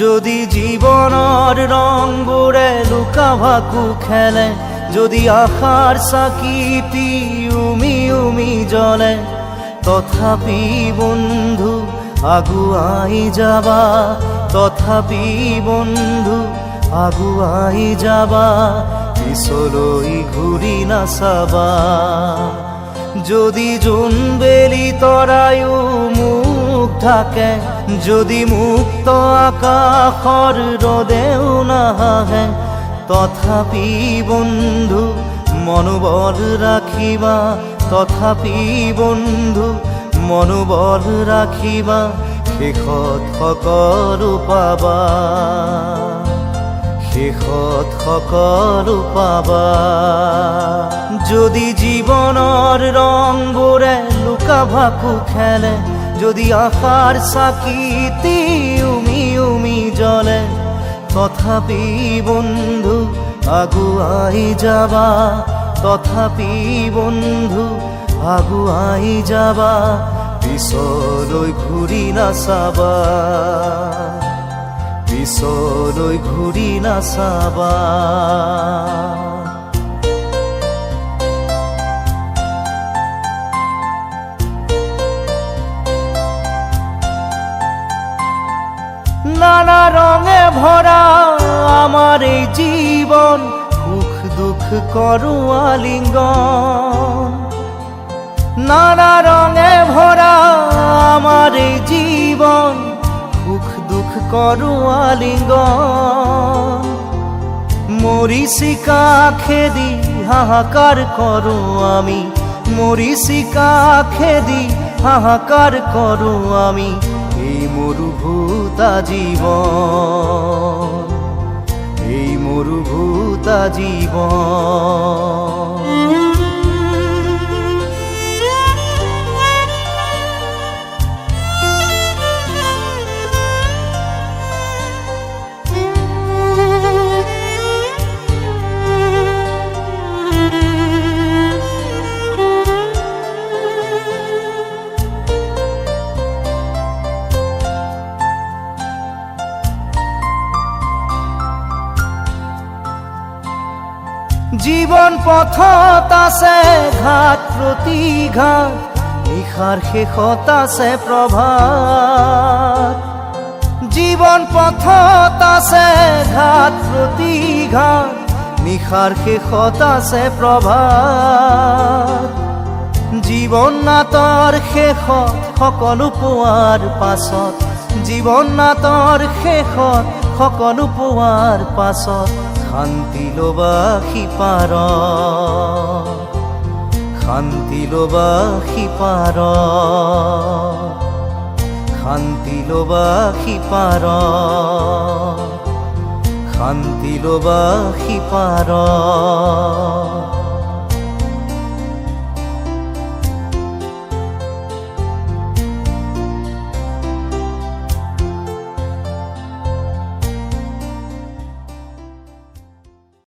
যদি জীবনৰ ৰংবোৰে লুকা ভাকু খেলে, যদি আশাৰ চাকিটি উমি উমি জ্বলে, তথাপি বন্ধু আগুৱাই যাবা, তথাপি বন্ধু আগুৱাই যাবা পিছলৈ ঘূৰি নাচাবা যদি জোনবেলি তৰায়ো মুখ ঢাকে যদি মুক্ত আকাশৰ ৰদেও নাহে, তথাপি বন্ধু মনোবল ৰাখিবা তথাপি বন্ধু মনোবল ৰাখিবা শেষত সকলো পাবা। শেষত সকলো পাবা। যদি জীৱনৰ ৰংবোৰে লুকা ভাকু খেলে যদি আশাৰ চাকিটি উমি উমি জ্বলে, তথাপি বন্ধু আগুৱাই যাবা, তথাপি বন্ধু আগুৱাই যাবা পিছলৈ ঘূৰি নাচাবা পিছলৈ ঘূৰি নাচাবা নানা রঙে ভরা আমার এই জীবন, সুখ দুঃখ করু আলিঙ্গন। নানা রঙে ভরা আমার এই জীবন, সুখ দুঃখ করু আলিঙ্গন। মরিচিকা খেদি হাহাকার করো আমি, মরিচিকা খেদি হাহাকার করো আমি। মরুভূতা জীবন। এই মরুভূতা জীবন। জীৱন পথত আছে ঘাট প্ৰতিঘাত নিশাৰ শেষত আছে প্ৰভাত। জীৱন পথত আছে ঘাট প্ৰতিঘাত নিশাৰ শেষত আছে প্ৰভাত। জীৱন নাটৰ শেষত সকলো পোৱাৰ পাছত জীৱন নাটৰ শেষত সকলো পোৱাৰ পাছত শান্তি ল'বা সিপাৰ শান্তি ল'বা সিপাৰ শান্তি ল'বা